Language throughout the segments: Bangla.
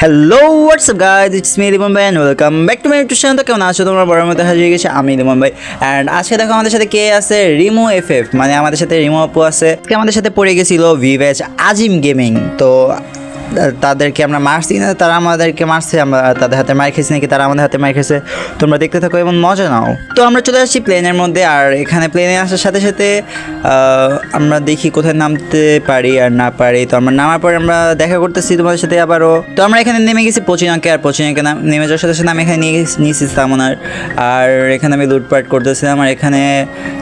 Hello WhatsApp guys it's me Rimon ভাই and welcome back to my YouTube channel তো কেমন আছো তোমরা? বড় মতো হাজির গেছে আমি রিমন ভাই অ্যান্ড আজকে দেখো আমাদের সাথে কে আছে? রিমো এফ এফ মানে আমাদের সাথে রিমো আপু আছে। আমাদের সাথে পড়ে গেছিল ভিভেজ আজিম গেমিং তো তাদেরকে আমরা মারছি না, তারা আমাদেরকে মারছে, আমরা তাদের হাতে মার খেয়েছি নাকি তারা আমাদের হাতে মার খেয়েছে। তোমরা দেখতে থাকো এবং মজা নাও। তো আমরা চলে আসছি প্লেনের মধ্যে, আর এখানে প্লেনে আসার সাথে সাথে আমরা দেখি কোথায় নামতে পারি আর না পারি। তো আমরা নামার পরে আমরা দেখা করতেছি তোমাদের সাথে আবারও। তো আমরা এখানে নেমে গেছি পচিনাকে, আর পচিনাকে নাম নেমে যাওয়ার সাথে সাথে আমি এখানে নিয়ে নিয়েছি সামনার। আর এখানে আমি লুটপাট করতেছিলাম, আর এখানে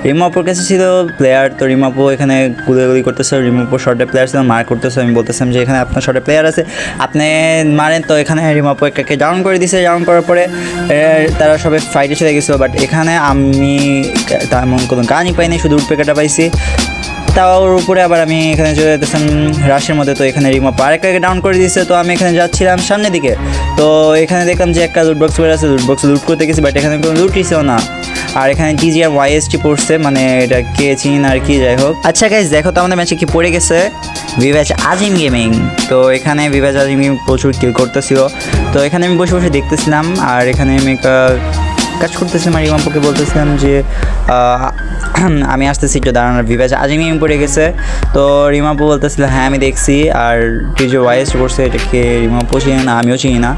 রিমোপোর কাছে ছিল প্লেয়ার তো রিমোপো এখানে গুলি করতেছে রিমোপো শর্টে প্লেয়ার ছিল, মার করতেছে আমি বলতেছিলাম যে এখানে আপনার শর্টে প্লেয়ার আছে। আপনি মারেন, তো এখানে রিমোপো একটাকে ডাউন করে দিছে। ডাউন করার পরে তারা সবাই ফাইটে চলে গেছিল। বাট এখানে আমি তেমন কোনো গানই পাইনি, শুধু উডপেকাটা পাইছি। তাওর উপরে আবার আমি এখানে চলে যেতেছিলাম রাশের মধ্যে। তো এখানে রিমোপ আরেকটাকে ডাউন করে দিয়েছে তো আমি এখানে যাচ্ছিলাম সামনের দিকে। তো এখানে দেখলাম যে একটা লুট বক্স আছে। লুট বক্স লুট করতে গেছি বাট এখানে কোনো ছিল না। আর এখানে টিজি আর ওয়াইএসটি পড়ছে মানে এটা কে চিন আর কি, যাই হোক। আচ্ছা গাইজ দেখো তো আমাদের ম্যাচে কি পড়ে গেছে। বিভাজ আজিম গেমিং তো এখানে বিভাজ আজিম গেমিং প্রচুর কিল করতেছিল। তো এখানে আমি বসে বসে দেখতেছিলাম, আর এখানে আমি একটা কাজ করতেছিলাম, আর ইমাম্পুকে বলতেছিলাম যে আমি আসতেছি একটু দাঁড়ানোর বিভাজ গেমিং পড়ে গেছে। তো রিমাপু বলতেছিল হ্যাঁ আমি দেখছি। আর যে ওয়াইস করছে এটাকে রিমাপু চিনি না, আমিও চিনি না।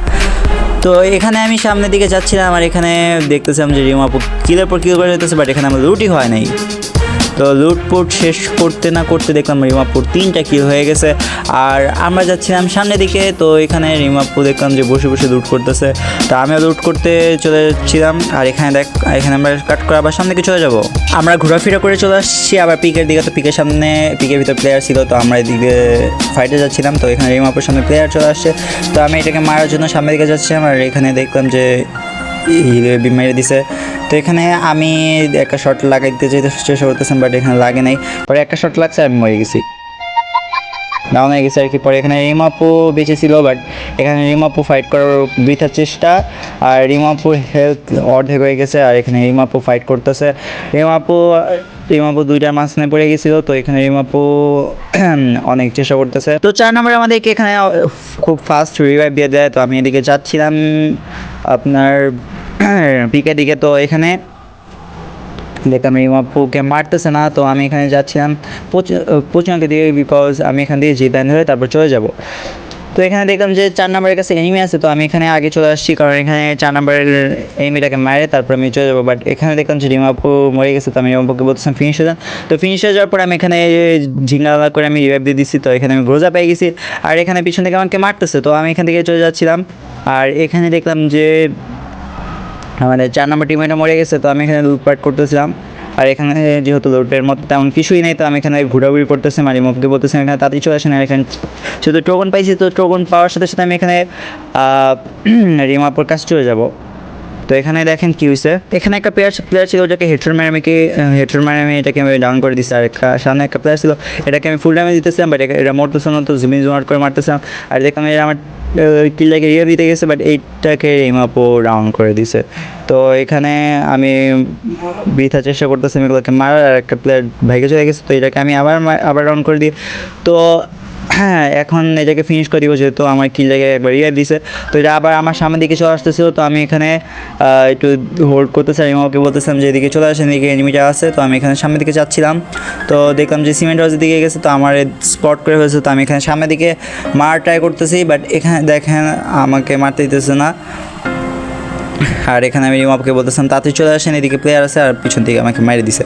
তো এখানে আমি সামনের দিকে যাচ্ছিলাম আর এখানে দেখতেছিলাম যে রিমাপুর কিলের পর কিল করে যেতেছে বাট এখানে আমার রুটি হয় নাই। তো লুটপুট শেষ করতে না করতে দেখলাম রিমাপুর তিনটা কিল হয়ে গেছে। আর আমরা যাচ্ছিলাম সামনের দিকে, তো এখানে রিমাপু দেখলাম যে বসে বসে লুট করতেছে। তো আমিও লুট করতে চলে যাচ্ছিলাম। আর এখানে দেখ, এখানে আমরা কাট করে আবার সামনে চলে যাব। আমরা ঘোরাফেরা করে চলে আসছি, আবার পিকের দিকে তো পিকের সামনে পিকের ভিতর প্লেয়ার ছিল, তো আমরা এদিকে ফাইটে যাচ্ছিলাম। তো এখানে রিমাপুর সামনে প্লেয়ার চলে আসছে। তো আমি এটাকে মারার জন্য সামনের দিকে যাচ্ছিলাম। আর এখানে দেখলাম যে ই- মেরে দিছে। তো এখানে আমি একটা শট লাগাইতে যেতে চেষ্টা করতেছিলাম বাট এখানে লাগে নাই। পরে একটা শট লাগছে, আমি মরে গেছি। ডাউন হয়ে গেছে আর কি। পরে এখানে রিমাপু বেঁচে ছিল বাট এখানে রিমাপু ফাইট করার বৃথার চেষ্টা, আর রিমাপুর হেলথ অর্ধেক হয়ে গেছে, আর এখানে রিমাপু ফাইট করতেছে। রিমাপু রিমাপু দুইটার মাঝখানে পড়ে গেছিল, তো এখানে রিমাপু অনেক চেষ্টা করতেছে। তো চার নম্বরে আমাদেরকে এখানে খুব ফাস্ট রিভাইভ দিয়ে দেয়, তো আমি এদিকে যাচ্ছিলাম। আপনার পিকের দিকে তো এখানে দেখলাম রিমাপুকে মারতেছে না, তো আমি এখানে যাচ্ছিলাম পচুনাকে দিয়ে বিকজ আমি এখান দিয়ে জিতান ধরে তারপর চলে যাব। তো এখানে দেখলাম যে চার নম্বরের কাছে এনিমি আছে, তো আমি এখানে আগে চলে আসছি কারণ এখানে চার নম্বরের এনিমিটাকে মারে, তারপর আমি চলে যাব। বাট এখানে দেখলাম যে রিমাপু মরে গেছে, তো আমি রিমাপুকে বলতেছিলাম ফিনিশ হয়ে যান। তো ফিনিশ হয়ে যাওয়ার পর আমি এখানে ঝিঙ্গালা করে আমি রিভাইভ দিয়ে দিচ্ছি তো এখানে আমি গ্রোজা পেয়ে গেছি। আর এখানে পিছন থেকে আমাকে মারতেছে, তো আমি এখান থেকে চলে যাচ্ছিলাম। আর এখানে দেখলাম যে আমাদের চার নম্বর টিমমেটটা মরে গেছে তো আমি এখানে লুটপাট করতেছিলাম। আর এখানে যেহেতু লুটের মতো তেমন কিছুই নেই তো আমি এখানে ঘোরাঘুরি করতেছি আর মুখকে বলতেছিলাম এখানে তাড়াতাড়ি চলে আসেন আর এখানে শুধু টোকন পাইছি তো টোকন পাওয়ার সাথে সাথে আমি এখানে আহ, রিমাপুর কাছে চলে যাব। তো এখানে দেখেন কি হয়েছে এখানে একটা প্লেয়ার প্লেয়ার ছিল ওটাকে হেডশট মারে আমি কি হেডশট মারে আমি এটাকে আমি ডাউন করে দিচ্ছি আর একটা- সামনে একটা প্লেয়ার ছিল এটাকে আমি ফুল ড্যামেজ দিতেছিলাম বাট এটা মরতেছে না তো জিমিন জুমার করে মারতেছিলাম আর দেখলাম যে আমার কিলটাকে ইয়ে দিতে গেছে বাট এইটটাকে রিমাপো রাউন্ড করে দিছে। তো এখানে আমি বৃথা চেষ্টা করতেছি মারার আর একটা প্লেয়ার ভাইকে চলে গেছে, তো এটাকে আমি আবার আবার রাউন্ড করে দিই। তো হ্যাঁ এখন এটাকে ফিনিশ করে দিব যেহেতু আমার কিল জায়গায় একবার ইয়ে দিছে। তো এটা আবার আমার সামনের দিকে চলে আসতেছিল, তো আমি এখানে একটু হোল্ড করতেছি আর ওকে বলতেছিলাম যে এদিকে চলে আসেন এদিকে এনিমিটা আছে, তো আমি এখানে সামনের দিকে যাচ্ছিলাম। তো দেখলাম যে সিমেন্ট হাউসের দিকে গেছে, তো আমার স্পট করে ফেলছে, তো আমি এখানে সামনের দিকে মার ট্রাই করতেছি বাট এখানে দেখেন আমাকে মারতে দিতেছে না। আর এখানে আমি রিমাপুকে বলতেছিলাম তাড়াতাড়ি চলে আসেন, এদিকে প্লেয়ার আছে, আর পিছন থেকে আমাকে মারি দিছে।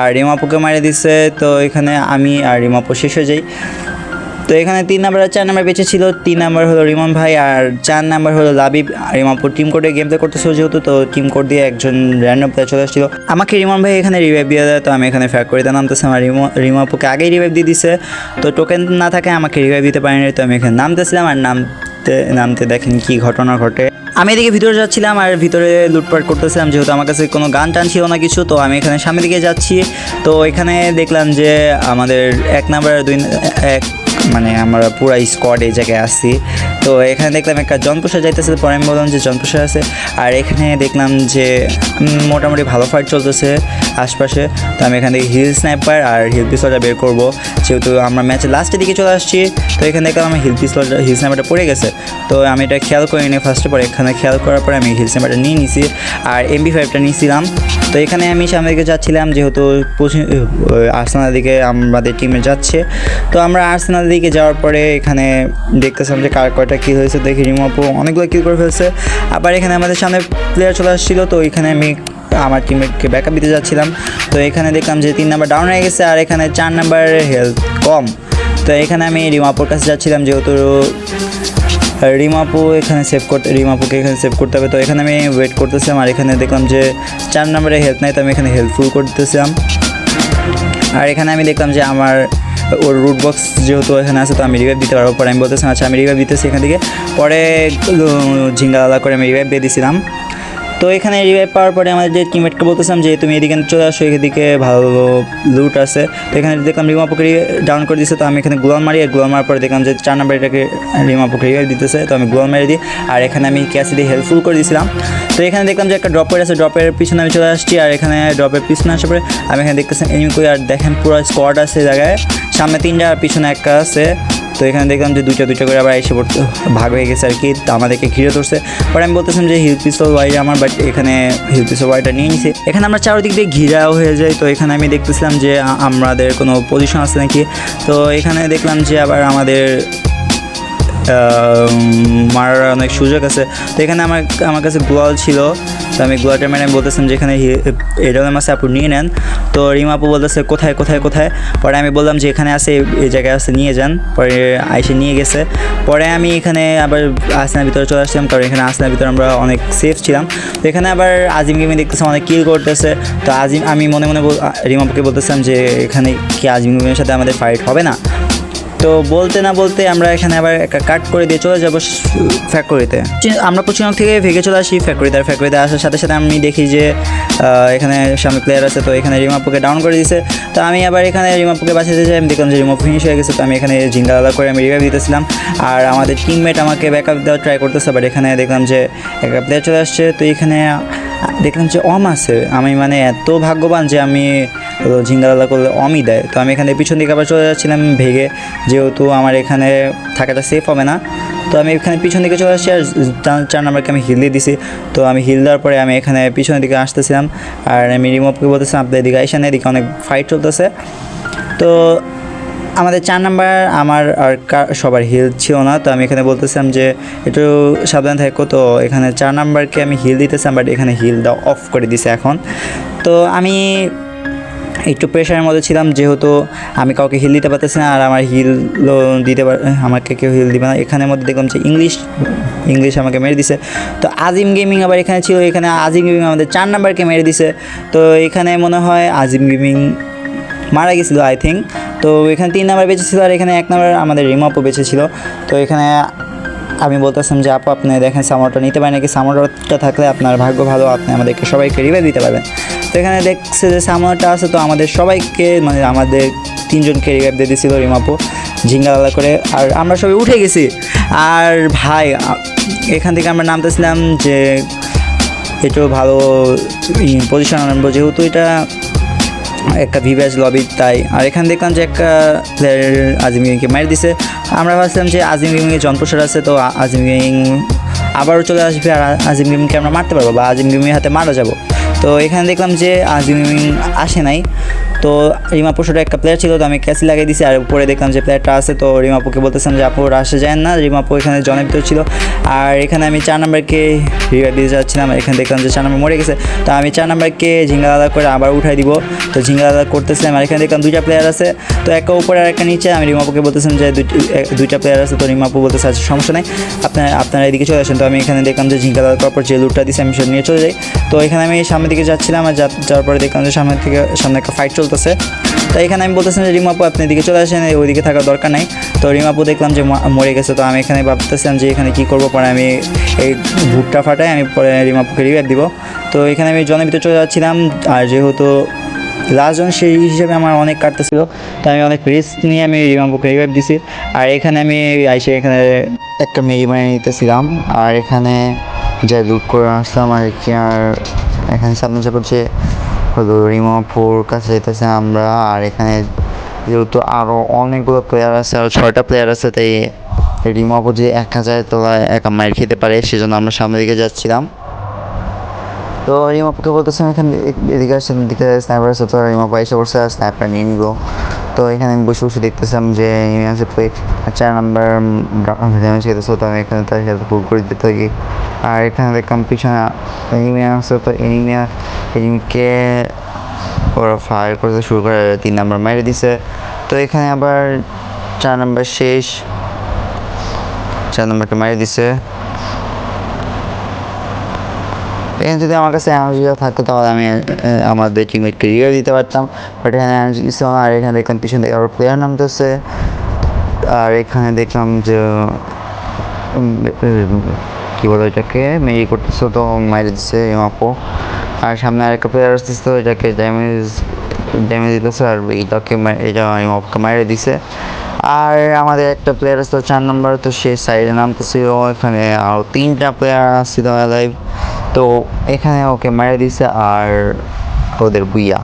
আর রিমাপুকে মারি দিছে, তো এখানে আমি আর রিমাপু শেষ হয়ে যাই। তো এখানে তিন নাম্বার আর চার নাম্বার বেঁচে ছিল। তিন নাম্বার হলো রিমন ভাই আর চার নাম্বার হলো লাবিব। আর রিমাপুর টিম কোডে গেম প্লে করতেছিল যেহেতু, তো টিম কোড দিয়ে একজন র্যান্ডম প্লেয়ার চলে আসছিল। আমাকে রিমন ভাই এখানে রিভাইভ দিয়ে দেয়, তো আমি এখানে ফ্যাক করে দিয়ে নামতেছিলাম আর রিমো রিমাপুকে আগেই রিভাইভ দিয়ে দিছে। তো টোকেন না থাকে আমাকে রিভাইভ দিতে পারেনি, তো আমি এখানে নামতেছিলাম আর নামতে নামতে দেখেন কি ঘটনা ঘটে। আমি এদিকে ভিতরে যাচ্ছিলাম আর ভিতরে লুটপাট করতেছিলাম, যেহেতু আমার কাছে কোনো গান টান ছিল না কিছু, তো আমি এখানে সামনের দিকে যাচ্ছি। তো এখানে দেখলাম যে আমাদের এক নাম্বার দুই, এক মানে আমরা পুরা স্কোয়াড এই জায়গায় আসছি। তো এখানে দেখলাম একটা জনপ্রসাদ যাইতেছে, পরে আমি বললাম যে জনপ্রসাদ আছে। আর এখানে দেখলাম যে মোটামুটি ভালো ফাইট চলতেছে আশপাশে। তো আমি এখান থেকে হিল স্নাইপার আর হিল পিস্তলটা বের করব। যেহেতু আমরা ম্যাচের লাস্টের দিকে চলে আসছি, তো এখানে দেখলাম আমার হিল পিস্তলটা হিল স্নাইপারটা পড়ে গেছে। তো আমি এটা খেয়াল করে করিনি ফার্স্টে পরে এখানে খেয়াল করার পরে আমি হিল স্নাইপারটা নিয়ে নিছি। আর এমবি ফাইভটা নিয়েছিলাম। তো এখানে আমি সামনের দিকে যাচ্ছিলাম, যেহেতু আর্সেনাল দিকে আমাদের টিমে যাচ্ছে। তো আমরা আর্সেনাল দিকে যাওয়ার পরে এখানে দেখতেছিলাম যে কার কয়টা কিল হয়েছে, দেখি রিমোপো অনেকগুলো কিল করে ফেলছে। আবার এখানে আমাদের সামনে প্লেয়ার চলে আসছিল, তো এখানে আমি আমার টিমমেটকে ব্যাকআপ দিতে যাচ্ছিলাম। তো এখানে দেখলাম যে তিন নাম্বার ডাউন হয়ে গেছে, আর এখানে চার নাম্বার হেলথ কম। তো এখানে আমি রিমাপোর কাছে যাচ্ছিলাম, যেহেতু রিমাপু এখানে সেভ করতে রিমাপুকে এখানে সেভ করতে হবে। তো এখানে আমি ওয়েট করতেছিলাম আর এখানে দেখলাম যে চার নম্বরে হেল্প নাই, তো আমি এখানে হেল্পফুল করতেছিলাম। আর এখানে আমি দেখলাম যে আমার ওর রুট বক্স যেহেতু এখানে আছে, তো আমি রিভাইভ দিতে পারব। পরে আমি বলতেছিলাম আচ্ছা আমি রিভাইভ দিতেছি এখান থেকে। পরে ঝিঙ্গা আলাদা করে আমি রিভাইভ দিয়ে দিয়েছিলাম তো এখানে রিভাইভ পাওয়ার পরে আমাদের যে টিমমেটকে বলতেছিলাম যে, তুমি এদিকে চলে আসো, এদিকে ভালো লুট আছে। তো এখানে দেখলাম রিমা পুকুরি ডাউন করে দিচ্ছে তো আমি এখানে গ্লোয়াল মারি, আর গ্লোয়াল মারার পরে দেখলাম যে চার নাম্বার এটাকে রিমাপুকে রিভাইভ দিতেছে, তো আমি গ্লোয়াল মারি দিই। আর এখানে আমি ক্যাসি দিয়ে হেল্পফুল করে দিয়েছিলাম তো এখানে দেখলাম যে একটা ড্রপের আছে ড্রপের পিছনে আমি চলে আসছি, আর এখানে ড্রপের পিছনে আসার পরে আমি এখানে দেখতেছি এনিমি করে আর দেখেন পুরো স্কোয়াড আছে জায়গায়। সামনে তিনটা, আর পিছনে একটা আছে। তো এখানে দেখলাম যে দুইটা দুইটা করে আবার এসে পড়তে, ভাগ হয়ে গেছে আর কি, তো আমাদেরকে ঘিরে ধরছে। বাট আমি বলতেছিলাম যে হিল পিস্তল ওয়াই আমার বাট এখানে হিল পিস্তল ওয়াইটা নিয়ে নিছে। এখানে আমরা চারদিক দিয়ে ঘিরাও হয়ে যাই তো এখানে আমি দেখতেছিলাম যে আমাদের কোনো পজিশন আছে নাকি? তো এখানে দেখলাম যে আবার আমাদের মারার অনেক সুযোগ আছে। তো এখানে আমার আমার কাছে গোয়াল ছিল। তো আমি গোয়ালটা মেরে আমি বলতেছিলাম যে এখানে এরকম আছে, আপনি নিয়ে নেন। তো রিমা আপু বলতেছে, কোথায় কোথায় কোথায়? পরে আমি বললাম যে, এখানে আছে, এই জায়গায় আছে, নিয়ে যান। পরে আইসে নিয়ে গেছে। পরে আমি এখানে আবার আসনার ভিতরে চলে আসছিলাম কারণ এখানে আসনার ভিতরে আমরা অনেক সেফ ছিলাম। তো এখানে আবার আজিম আমি দেখতেছিলাম অনেক কিল করতেছে। তো আজিম, আমি মনে মনে রিমাপুকে বলতেছিলাম যে, এখানে কি আজিম গেমের সাথে আমাদের ফাইট হবে না? তো বলতে না বলতে আমরা এখানে আবার একটা কাট করে দিয়ে চলে যাব ফ্যাক্টরিতে আমরা পশ্চিমবঙ্গ থেকে ভেঙে চলে আসি ফ্যাক্টরিতে আর ফ্যাক্টরিতে আসার সাথে সাথে আমি দেখি যে এখানে সামনে প্লেয়ার আছে, তো এখানে রিমাপুকে ডাউন করে দিয়েছে তো আমি আবার এখানে রিমাপুকে বাঁচাতে যাই আমি দেখলাম যে রিমাপ ফিনিশ হয়ে গেছে, তো আমি এখানে জিঙ্গা আলাদা করে আমি রিভাইভ দিতেছিলাম। আর আমাদের টিমমেট আমাকে ব্যাকআপ দেওয়ার ট্রাই করতেছে বাট এখানে দেখলাম যে একটা প্লেয়ার চলে আসছে, তো এখানে দেখলাম যে অম আছে। আমি মানে এত ভাগ্যবান যে আমি ঝিঙ্গালাদা করলে অমই দেয়। তো আমি এখানে পিছন দিকে আবার চলে যাচ্ছিলাম ভেগে, যেহেতু আমার এখানে থাকাটা সেফ হবে না। তো আমি এখানে পিছন দিকে চলে আসছি আর চার- নাম্বারকে আমি হিল দিয়ে দিছি। তো আমি হিল দেওয়ার পরে আমি এখানে পিছনের দিকে আসতেছিলাম আর আমি রিমোভকে বলতেছিলাম, আপনার এদিকে আইসা এদিকে অনেক ফাইট চলতেছে। তো আমাদের চার নাম্বার, আমার আর সবার হিল ছিল না। তো আমি এখানে বলতেছিলাম যে, একটু সাবধান থাকো। তো এখানে চার নাম্বারকে আমি হিল দিতেছিলাম বাট এখানে হিল দেওয়া অফ করে দিছে এখন। তো আমি একটু প্রেশারের মধ্যে ছিলাম, যেহেতু আমি কাউকে হিল দিতে পারতেছি না আর আমার হিল দিতে পার আমাকে কেউ হিল দিবে না। এখানের মধ্যে দেখলাম যে ইংলিশ ইংলিশ আমাকে মেরে দিছে। তো আজিম গেমিং আবার এখানে ছিল, এখানে আজিম গেমিং আমাদের চার নাম্বারকে মেরে দিছে। তো এখানে মনে হয় আজিম গেমিং মারা গেছিল আই থিঙ্ক তো এখানে তিন নাম্বার বেঁচে ছিল আর এখানে এক নাম্বার আমাদের রিমাপও বেঁচে ছিল। তো এখানে আমি বলতেছিলাম যে, আপু, আপনি দেখেন সামরটা নিতে পারেন নাকি? সামরটা থাকলে আপনার ভাগ্য ভালো, আপনি আমাদেরকে সবাইকে রিভাইভ দিতে পারবেন। তো এখানে দেখছে যে, সামরটা আছে, তো আমাদের সবাইকে মানে আমাদের তিনজনকে রিভাইভ দিয়ে দিয়েছিল রিমাপু ঝিঙ্গা আলাদা করে। আর আমরা সবাই উঠে গেছি। আর ভাই এখান থেকে আমরা নামতেছিলাম যে একটু ভালো পজিশন আনব। যেহেতু এটা একটা ভিভিএস লবি তাই। আর এখানে দেখলাম যে একটা প্লেয়ার আজিম গেমিংকে মারি দিছে। আমরা ভাবছিলাম যে আজিম গেমিংয়ে জনপ্রসার আছে, তো আজিম গেমিং আবারও চলে আসবে, আর আজিম গেমিংকে আমরা মারতে পারব বা আজিম গেমিংয়ের হাতে মারা যাব। তো এখানে দেখলাম যে আজিম গেমিং আসে নাই। তো রিমাপুর একটা প্লেয়ার ছিল, তো আমি ক্যাসি লাগিয়ে দিছি আর উপরে দেখলাম যে প্লেয়ারটা আছে, তো রিমাপুকে বলতেছিলাম যে, আপু রাশে যায় না। রিমাপু এখানে জনের ভিতর ছিল। আর এখানে আমি চার নাম্বারকে রিভাইভ দিয়ে যাচ্ছিলাম, এখানে দেখলাম যে চার নাম্বার মরে গেছে। তো আমি চার নাম্বারকে ঝিঙ্গা আলাদা করে আবার উঠাই দিব। তো ঝিঙ্গা আলাদা করতেছিলাম আর এখানে দেখলাম দুইটা প্লেয়ার আছে। তো একটা উপরে আর একটা নিচে আমি রিমাপুকে বলতেছিলাম যে দুই- দুইটা প্লেয়ার আছে। তো রিমাপু বলতেছে আচ্ছা সমস্যা নেই। আপনার আপনারা এদিকে চলে আসেন। তো আমি এখানে দেখলাম যে ঝিঙ্গা আলাদা করার পর যে লুটটা দিছে, আমি সেটা নিয়ে চলে যাই। তো এখানে আমি সামনের দিকে যাচ্ছিলাম আর যাওয়ার পরে দেখলাম যে সামনের থেকে, সামনে একটা ফাইট চলতেছে তো এখানে আমি বলতেছিলাম যে রিমাপু আপনি এদিকে চলে আসেন ওইদিকে থাকার দরকার নাই। তো রিমাপু দেখলাম যে মরে গেছে। তো আমি এখানে ভাবতেছিলাম যে, এখানে কী করব? পরে আমি এই ভুট্টা ফাটাই, আমি পরে রিমাপুকে রিভাইভ দিব। তো এখানে আমি জনের ভিতরে চলে যাচ্ছিলাম। আর যেহেতু লাস্টজন সেই হিসেবে আমার অনেক কাটতেছিল, তো আমি অনেক রিস্ক নিয়ে আমি রিমাপুকে রিভাইভ দিছি। আর এখানে আমি আইসে এখানে একটা মেরি মারি নিতেছিলাম। আর এখানে যা লুট করে আসলাম আর কি আর এখানে সামনে যে হলো কাছে যেতেছে আমরা, আর এখানে যেহেতু আরও অনেকগুলো প্লেয়ার আছে আরও ছয়টা প্লেয়ার আছে, তাই রিমাপুর যে এক হাজার তোলায় একা মাইল খেতে পারে, সেজন্য আমরা সামনের দিকে যাচ্ছিলাম। তো রিমাপুকে বলতেছিলাম এখানে এদিকে আসছে দিকে স্নাইপার আছে তো, রিমাপু এসে বসে, আর স্নাইপার নিয়ে নিল। তো এখানে আমি বসে বসে দেখতেছিলাম যে প্লে চার নাম্বার ড্যামেজ খেতেছে তো আমি এখানে তার সাথে ফুল করে দিতে থাকি। আর এখানে দেখলাম পিছনে এনিমি আছে, তো এনিমি এনিমিকে ওরা ফায়ার করতে শুরু করে, তিন নাম্বার মেরে দিছে। তো এখানে আবার চার নাম্বার শেষ, চার নাম্বারকে মেরে দিছে। এখানে যদি আমার কাছে এনার্জিটা থাকতো, তাহলে আমি আমাদের টিমমেটকে রিভিউ দিতে পারতাম। বাট এখানে এনার্জি ছিল আর এখানে দেখলাম পিছন থেকে আরও প্লেয়ার নামতেছে। আর এখানে দেখলাম যে কী বলে এটাকে মেরি করতেছে তো মাইরে দিচ্ছে এমাপো আর সামনে আরেকটা প্লেয়ার আসতেছে তো এটাকে ড্যামেজ ড্যামেজ দিতেছে, আর এইটাকে এটা এমাপোকে মাইরে দিছে। আর আমাদের একটা প্লেয়ার আসতো চার নম্বর তো সে সাইডে নামতেছিল এখানে আরও তিনটা প্লেয়ার আসছিল লাইভ তো এখানে ওকে মেরে দিছে আর ওদের বুইয়া